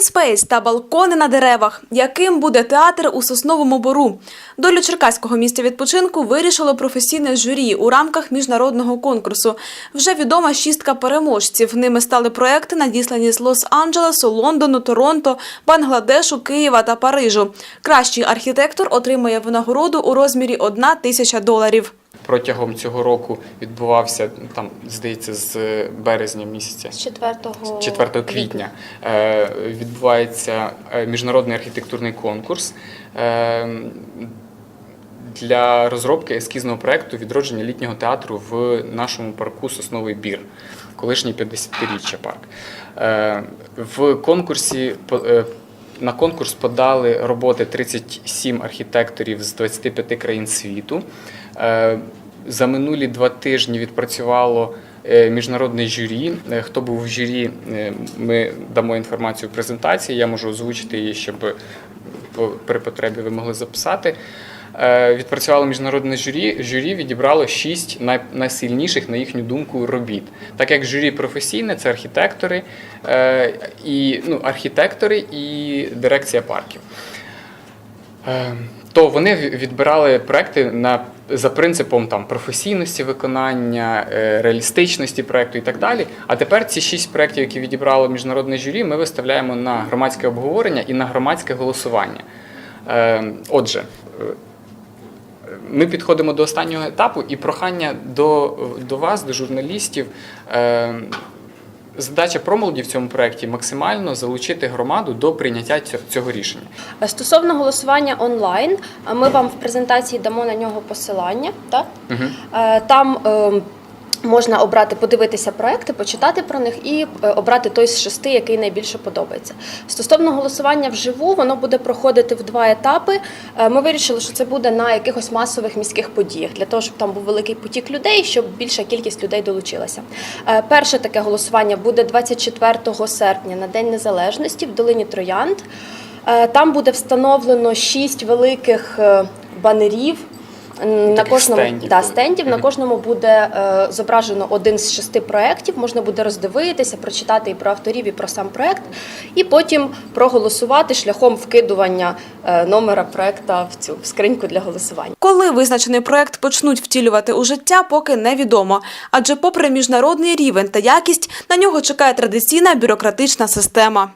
Open Space та балкони на деревах. Яким буде театр у сосновому бору? Долю черкаського місця відпочинку вирішило професійне журі у рамках міжнародного конкурсу. Вже відома шістка переможців. Ними стали проекти, надіслані з Лос-Анджелесу, Лондону, Торонто, Бангладешу, Києва та Парижу. Кращий архітектор отримує винагороду у розмірі 1 тисяча доларів. Протягом цього року відбувався там, здається, з березня місяця. З 4 4 квітня е, відбувається е, міжнародний архітектурний конкурс е, для розробки ескізного проекту відродження літнього театру в нашому парку Сосновий Бір, колишній 50-річчя парк. В конкурсі на конкурс подали роботи 37 архітекторів з 25 країн світу. Е, За минулі два тижні відпрацювало е, міжнародне журі. Е, Хто був в журі, ми дамо інформацію в презентації. Я можу озвучити її, щоб при потребі ви могли записати. Е, Відпрацювало міжнародне журі. Журі відібрало шість най- найсильніших, на їхню думку, робіт. Так як журі професійне, це архітектори, е, і, ну, архітектори і дирекція парків. Е, То вони відбирали проекти на за принципом там професійності виконання, реалістичності проекту і так далі. А тепер ці шість проєктів, які відібрало міжнародне журі, ми виставляємо на громадське обговорення і на громадське голосування. Отже, ми підходимо до останнього етапу, і прохання до, до вас, до журналістів. Е, Задача промолоді в цьому проєкті максимально залучити громаду до прийняття цього- рішення. Стосовно голосування онлайн, ми вам в презентації дамо на нього посилання. Так? Е, Там е, можна обрати, подивитися проекти, почитати про них і е, обрати той з шести, який найбільше подобається. Стосовно голосування вживу, воно буде проходити в два етапи. Е, Ми вирішили, що це буде на якихось масових міських подіях, для того, щоб там був великий потік людей, щоб більша кількість людей долучилася. Е, Перше таке голосування буде 24 серпня на День Незалежності в долині Троянд. Там буде встановлено шість великих банерів. На кожному стендів да, стендів на кожному буде е, зображено один з шести проєктів. Можна буде роздивитися, прочитати і про авторів, і про сам проєкт, і потім проголосувати шляхом вкидування е, номера проєкта в цю скриньку для голосування. Коли визначений проект почнуть втілювати у життя, поки невідомо. Адже, попри міжнародний рівень та якість, на нього чекає традиційна бюрократична система.